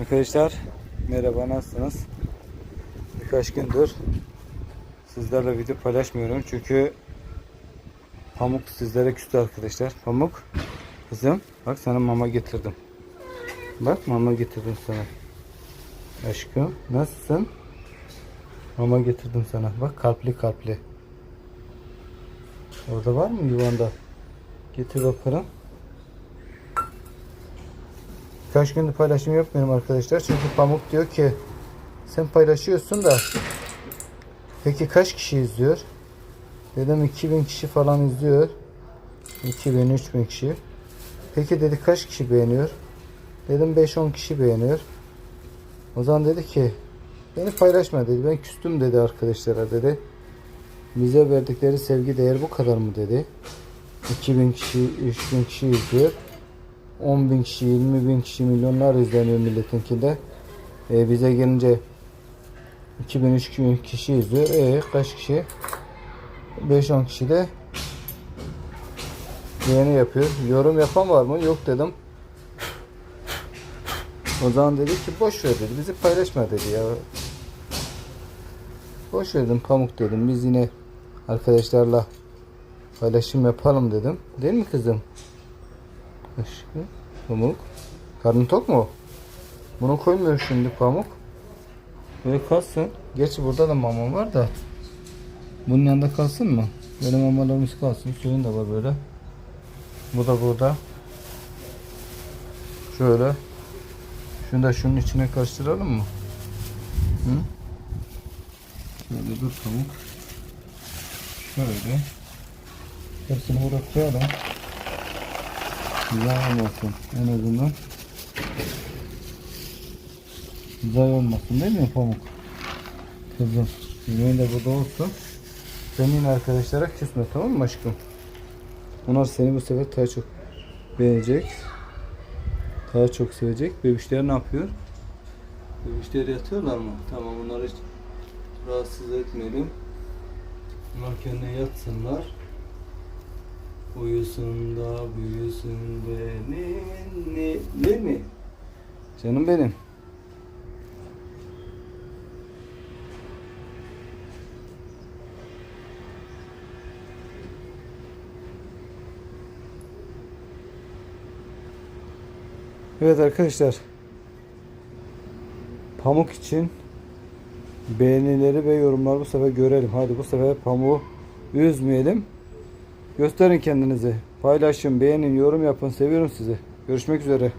Arkadaşlar merhaba nasılsınız? Birkaç gündür sizlerle video paylaşmıyorum çünkü Pamuk sizlere küstü arkadaşlar. Pamuk kızım bak sana mama getirdim. Bak mama getirdim sana. Aşkım nasılsın? Mama getirdim sana. Bak kalpli kalpli. Orada var mı yuvanda? Getir bakalım. Kaç gündür paylaşım yapmıyorum arkadaşlar. Çünkü Pamuk diyor ki sen paylaşıyorsun da peki kaç kişi izliyor? Dedim 2000 kişi falan izliyor. 2000 3000 kişi. Peki dedi kaç kişi beğeniyor? Dedim 5-10 kişi beğeniyor. O zaman dedi ki beni paylaşma dedi. Ben küstüm dedi arkadaşlara dedi. Bize verdikleri sevgi değer bu kadar mı dedi. 2000 kişi, 3000 kişi izliyor. 10 bin kişi, 20 bin kişi, milyonlar izleniyor milletinkinde. E, bize gelince 2000 3000 kişi izliyor. E kaç kişi? 5-10 kişi de beğeni yapıyor. Yorum yapan var mı? Yok dedim. O zaman dedi ki boş ver dedi. Bizi paylaşma dedi ya. Boş verdim pamuk dedim. Biz yine arkadaşlarla paylaşım yapalım dedim. Değil mi kızım? Aşkım. Pamuk. Karnın tok mu? Bunu koymuyor şimdi pamuk. Böyle kalsın. Gerçi burada da mama var da. Bunun yanında kalsın mı? Böyle mamalarımız kalsın. Suyun da var böyle. Bu da burada. Şöyle. Şunu da şunun içine karıştıralım mı? Hı? Şöyle dur pamuk. Şöyle. Hepsini buraya koyalım. Güzel olmasın en azından. Güzel olmasın değil mi pamuk? Kızım. Yemeğin de burada olsun. Sen yine arkadaşlara küsme tamam mı aşkım? Onlar seni bu sefer daha çok beğenecek. Daha çok sevecek. Bebişler ne yapıyor? Bebişler yatıyorlar mı? Tamam onları hiç rahatsız etmeyelim. Onlar kendine yatsınlar. Uyusun da büyüsün benim ne, mi? Canım benim. Evet arkadaşlar. Pamuk için beğenileri ve yorumları bu sefer görelim. Hadi bu sefer pamuğu üzmeyelim. Gösterin kendinizi. Paylaşın, beğenin, yorum yapın. Seviyorum sizi. Görüşmek üzere.